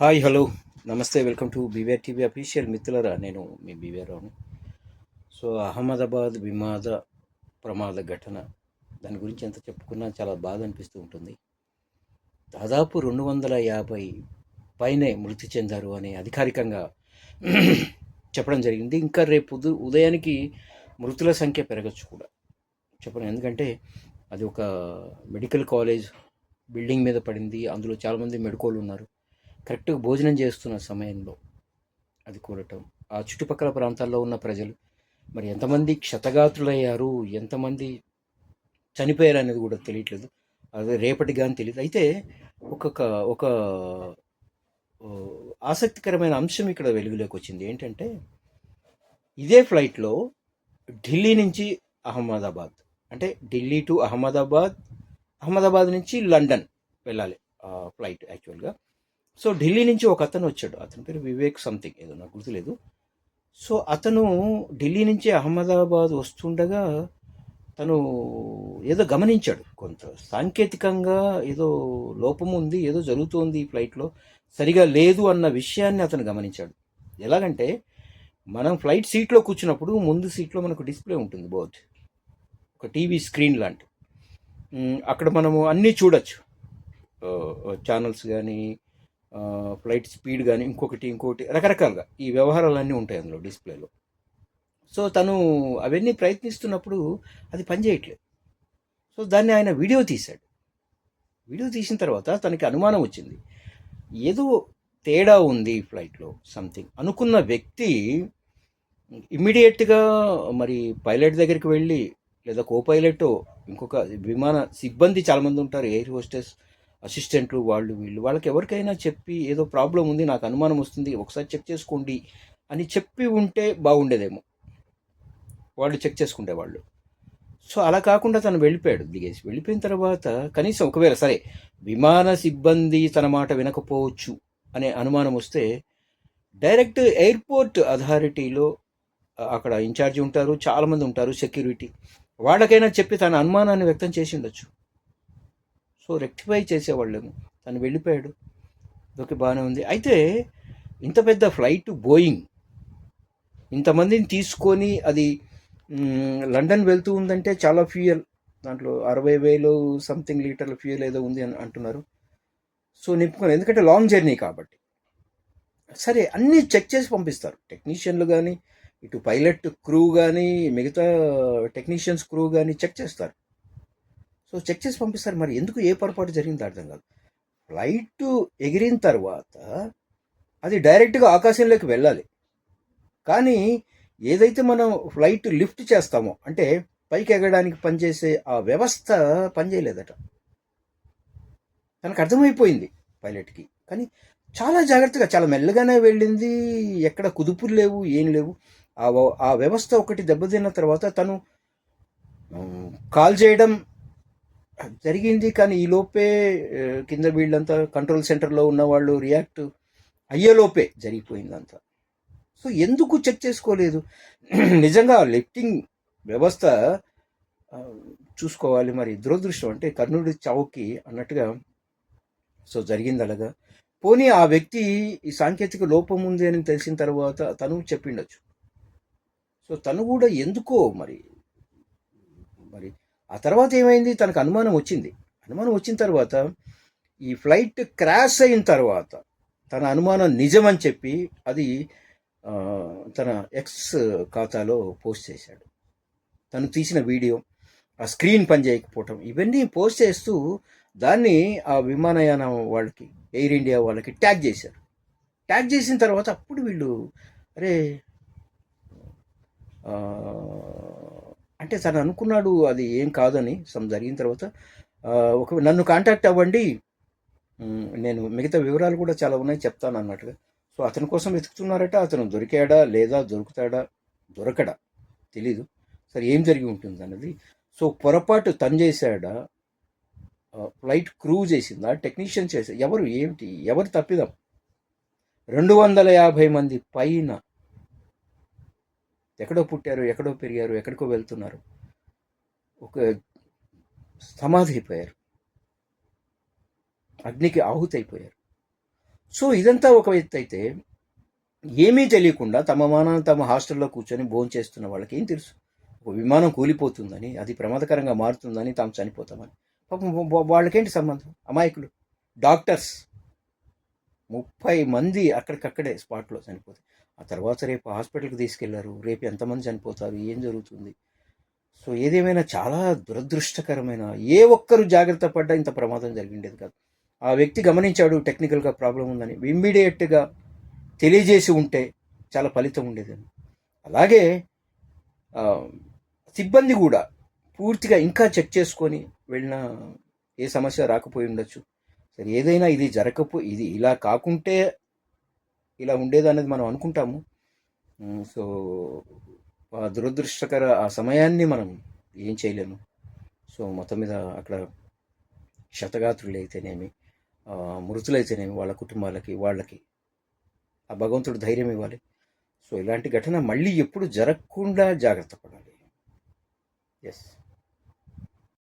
Hi hello నమస్తే welcome to BVR TV official మిత్రులరా నేను మీ బీవీఆర్ రావును సో అహ్మదాబాద్ విమాద ప్రమాద ఘటన దాని గురించి ఎంత చెప్పుకున్నా చాలా బాధ అనిపిస్తూ ఉంటుంది దాదాపు రెండు వందల యాభై పైనే మృతి చెందారు అని అధికారికంగా చెప్పడం జరిగింది ఇంకా రేపు ఉదయానికి మృతుల సంఖ్య పెరగచ్చు కూడా చెప్పడం ఎందుకంటే అది ఒక మెడికల్ కాలేజ్ బిల్డింగ్ మీద పడింది అందులో చాలామంది మెడికోలు ఉన్నారు కరెక్ట్గా భోజనం చేస్తున్న సమయంలో అది కూడటం. ఆ చుట్టుపక్కల ప్రాంతాల్లో ఉన్న ప్రజలు మరి ఎంతమంది క్షతగాత్రులయ్యారు ఎంతమంది చనిపోయారు అనేది కూడా తెలియట్లేదు. అదే రేపటి కానీ తెలియదు. అయితే ఒక్కొక్క ఒక ఆసక్తికరమైన అంశం ఇక్కడ వెలుగులోకి వచ్చింది. ఏంటంటే ఇదే ఫ్లైట్లో ఢిల్లీ నుంచి అహ్మదాబాద్ అంటే ఢిల్లీ టు అహ్మదాబాద్ అహ్మదాబాద్ నుంచి లండన్ వెళ్ళాలి ఆ ఫ్లైట్ యాక్చువల్గా. సో ఢిల్లీ నుంచి ఒక అతను వచ్చాడు. అతని పేరు వివేక్ సంథింగ్ ఏదో నాకు గుర్తులేదు. సో అతను ఢిల్లీ నుంచి అహ్మదాబాద్ వస్తుండగా తను ఏదో గమనించాడు. కొంత సాంకేతికంగా ఏదో లోపం ఉంది ఏదో జరుగుతోంది ఈ ఫ్లైట్లో సరిగా లేదు అన్న విషయాన్ని అతను గమనించాడు. ఎలాగంటే మనం ఫ్లైట్ సీట్లో కూర్చున్నప్పుడు ముందు సీట్లో మనకు డిస్ప్లే ఉంటుంది బోర్డ్. ఒక టీవీ స్క్రీన్ లాంటి. అక్కడ మనము అన్నీ చూడొచ్చు. ఛానల్స్ కానీ ఫ్లైట్ స్పీడ్ కానీ ఇంకొకటి ఇంకొకటి రకరకాలుగా ఈ వ్యవహారాలన్నీ ఉంటాయి అందులో డిస్ప్లేలో. సో తను అవన్నీ ప్రయత్నిస్తున్నప్పుడు అది పనిచేయట్లేదు సో దాన్ని ఆయన వీడియో తీశాడు. వీడియో తీసిన తర్వాత తనకి అనుమానం వచ్చింది. ఏదో తేడా ఉంది ఈ ఫ్లైట్లో సంథింగ్ అనుకున్న వ్యక్తి ఇమ్మీడియట్గా మరి పైలట్ దగ్గరికి వెళ్ళి లేదా కో పైలట్ ఇంకొక విమాన సిబ్బంది చాలామంది ఉంటారు ఎయిర్ హోస్టెస్ అసిస్టెంట్లు వాళ్ళు వీళ్ళు. వాళ్ళకి ఎవరికైనా చెప్పి ఏదో ప్రాబ్లం ఉంది నాకు అనుమానం వస్తుంది ఒకసారి చెక్ చేసుకోండి అని చెప్పి ఉంటే బాగుండేదేమో. వాళ్ళు చెక్ చేసుకునేవాళ్ళు సో అలా కాకుండా తను వెళ్ళిపోయాడు. దిగేసి వెళ్ళిపోయిన తర్వాత కనీసం ఒకవేళ సరే విమాన సిబ్బంది తన మాట వినకపోవచ్చు అనే అనుమానం వస్తే డైరెక్ట్ ఎయిర్పోర్ట్ అథారిటీలో అక్కడ ఇన్ఛార్జి ఉంటారు చాలామంది ఉంటారు సెక్యూరిటీ. వాళ్ళకైనా చెప్పి తన అనుమానాన్ని వ్యక్తం చేసి ఉండొచ్చు. సో రెక్టిఫై చేసేవాళ్ళేమో. తను వెళ్ళిపోయాడు. ఓకే బాగానే ఉంది. అయితే ఇంత పెద్ద ఫ్లైట్ బోయింగ్. ఇంతమందిని తీసుకొని అది లండన్ వెళ్తూ ఉందంటే చాలా ఫ్యూయల్. దాంట్లో అరవై వేలు సంథింగ్ లీటర్ల ఫ్యూయల్ ఏదో ఉంది అని అంటున్నారు. సో నింపుకొని ఎందుకంటే లాంగ్ జర్నీ కాబట్టి. సరే అన్నీ చెక్ చేసి పంపిస్తారు. టెక్నీషియన్లు కానీ ఇటు పైలట్ క్రూ కానీ మిగతా టెక్నీషియన్స్ క్రూ కానీ చెక్ చేస్తారు. సో చెక్ చేసి పంపిస్తారు. మరి ఎందుకు ఏ పొరపాటు జరిగిందో అర్థం కాదు. ఫ్లైట్ ఎగిరిన తర్వాత అది డైరెక్ట్గా ఆకాశంలోకి వెళ్ళాలి. కానీ ఏదైతే మనం ఫ్లైట్ లిఫ్ట్ చేస్తామో అంటే పైకి ఎగడానికి పనిచేసే ఆ వ్యవస్థ పనిచేయలేదట. తనకు అర్థమైపోయింది పైలట్కి. కానీ చాలా జాగ్రత్తగా చాలా మెల్లగానే వెళ్ళింది. ఎక్కడ కుదుపులు లేవు ఏం లేవు. ఆ ఆ వ్యవస్థ ఒకటి దెబ్బతిన్న తర్వాత తను కాల్ చేయడం జరిగింది కానీ ఈ లోపే కింద వీళ్ళంతా కంట్రోల్ సెంటర్లో ఉన్న వాళ్ళు రియాక్ట్ అయ్యేలోపే జరిగిపోయిందంతా. సో ఎందుకు చెక్ చేసుకోలేదు? నిజంగా లిఫ్టింగ్ వ్యవస్థ చూసుకోవాలి మరి. దురదృష్టం అంటే కర్ణుడి చావుకి అన్నట్టుగా సో జరిగింది అలాగా. పోనీ ఆ వ్యక్తి ఈ సాంకేతిక లోపం ఉంది అని తెలిసిన తర్వాత తను చెప్పిండొచ్చు. సో తను కూడా ఎందుకో మరి మరి ఆ తర్వాత ఏమైంది? తనకు అనుమానం వచ్చింది. అనుమానం వచ్చిన తర్వాత ఈ ఫ్లైట్ క్రాష్ అయిన తర్వాత తన అనుమానం నిజమని చెప్పి అది తన ఎక్స్ ఖాతాలో పోస్ట్ చేశాడు. తను తీసిన వీడియో ఆ స్క్రీన్ పనిచేయకపోవటం ఇవన్నీ పోస్ట్ చేస్తూ దాన్ని ఆ విమానయానం వాళ్ళకి ఎయిర్ ఇండియా వాళ్ళకి ట్యాగ్ చేశారు. ట్యాగ్ చేసిన తర్వాత అప్పుడు వీళ్ళు అరే అంటే తను అనుకున్నాడు అది ఏం కాదని సమ్ జరిగిన తర్వాత ఒక నన్ను కాంటాక్ట్ అవ్వండి. నేను మిగతా వివరాలు కూడా చాలా ఉన్నాయి చెప్తాను అన్నట్టుగా. సో అతని కోసం వెతుకుతున్నారట అతను దొరికాడా లేదా దొరుకుతాడా? దొరకడా? తెలీదు. సరే ఏం జరిగి ఉంటుంది అన్నది. సో పొరపాటు తను చేశాడా? ఫ్లైట్ క్రూ చేసిందా? టెక్నీషియన్ చేసా ఎవరు? ఏమిటి? ఎవరు తప్పిదాం? రెండు వందల యాభై మంది పైన ఎక్కడో పుట్టారు ఎక్కడో పెరిగారు ఎక్కడికో వెళ్తున్నారు. ఒక సమాధి అయిపోయారు అగ్నికి ఆహుతి అయిపోయారు సో ఇదంతా ఒక ఎత్తు అయితే ఏమీ తెలియకుండా తమ మానాన్ని తమ హాస్టల్లో కూర్చొని భోజనం చేస్తున్న వాళ్ళకి ఏం తెలుసు? ఒక విమానం కూలిపోతుందని అది ప్రమాదకరంగా మారుతుందని తాము చనిపోతామని. పాపం వాళ్ళకేంటి సంబంధం? అమాయకులు డాక్టర్స్. ముప్పై మంది అక్కడికక్కడే స్పాట్లో చనిపోతారు ఆ తర్వాత రేపు హాస్పిటల్కి తీసుకెళ్ళారు. రేపు ఎంతమంది చనిపోతారు? ఏం జరుగుతుంది? సో ఏదేమైనా చాలా దురదృష్టకరమైన ఏ ఒక్కరు జాగ్రత్త పడ్డా ఇంత ప్రమాదం జరిగిండేది కాదు. ఆ వ్యక్తి గమనించాడు టెక్నికల్గా ప్రాబ్లం ఉందని. ఇమ్మీడియట్గా తెలియజేసి ఉంటే చాలా ఫలితం ఉండేదని. అలాగే సిబ్బంది కూడా పూర్తిగా ఇంకా చెక్ చేసుకొని వెళ్ళిన ఏ సమస్య రాకపోయి ఉండొచ్చు. సరే ఏదైనా ఇది జరగకపో ఇది ఇలా కాకుంటే ఇలా ఉండేది అనేది మనం అనుకుంటాము. సో ఆ దురదృష్టకర ఆ సమయాన్ని మనం ఏం చేయలేము. సో మొత్తం మీద అక్కడ క్షతగాత్రులు అయితేనేమి మృతులైతేనేమి వాళ్ళ కుటుంబాలకి వాళ్ళకి ఆ భగవంతుడు ధైర్యం ఇవ్వాలి. సో ఇలాంటి ఘటన మళ్ళీ ఎప్పుడు జరగకుండా జాగ్రత్త పడాలి. ఎస్